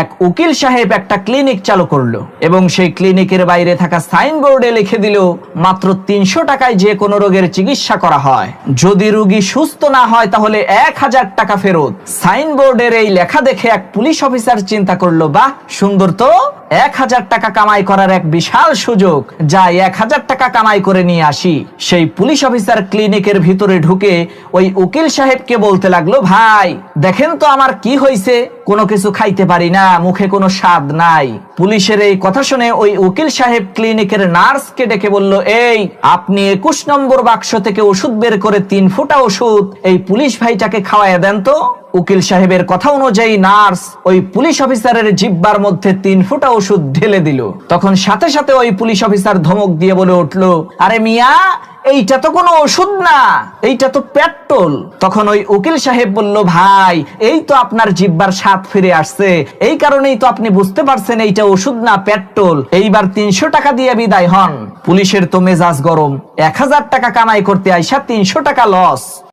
এক উকিল সাহেব একটা ক্লিনিক চালু করল এবং সেই ক্লিনিকের বাইরে থাকা সাইনবোর্ডে লিখে দিল, মাত্র তিনশো টাকায় যে কোনো রোগের চিকিৎসা করা হয়। যদি রুগী সুস্থ না হয়, তাহলে এক হাজার টাকা ফেরত। সাইনবোর্ডের এই লেখা দেখে এক পুলিশ অফিসার চিন্তা করল, বাহ, সুন্দর তো। এক হাজার টাকা কামাই করার এক বিশাল সুযোগ, যাই এক হাজার টাকা কামাই করে নিয়ে আসি। সেই পুলিশ অফিসার ক্লিনিকের ভিতরে ঢুকে ওই উকিল সাহেবকে বলতে লাগল, ভাই, দেখেন তো আমার কি হয়েছে কোনো কিছু খাইতে পারি না, মুখে কোনো স্বাদ নাই। পুলিশের এই কথা শুনে ওই উকিল সাহেব ক্লিনিকের নার্সকে ডেকে বলল, এই, আপনি একুশ নম্বর বাক্স থেকে ওষুধ বের করে তিন ফুটা ওষুধ এই পুলিশ ভাইটাকে খাওয়াইয়া দেন তো? উকিল সাহেবের কথা অনুযায়ী নার্স ওই পুলিশ অফিসারের জিব্বার মধ্যে তিন ফুটা ওষুধ ঢেলে দিল। তখন সাথে সাথে ওই পুলিশ অফিসার ধমক দিয়ে বলে উঠল, আরে মিয়া, এইটা তো কোনো ওষুধ না, এইটা তো পেট্রোল। তখন ওই উকিল সাহেব বলল, ভাই, এই তো আপনার জিব্বার স্বাদ ফিরে আসছে, এই কারণেই তো আপনি বুঝতে পারছেন এইটা ওষুধ না পেট্রোল, এইবার তিনশো টাকা দিয়ে বিদায় হন। পুলিশের তো মেজাজ গরম, এক হাজার টাকা কামাই করতে আইসা তিনশো টাকা লস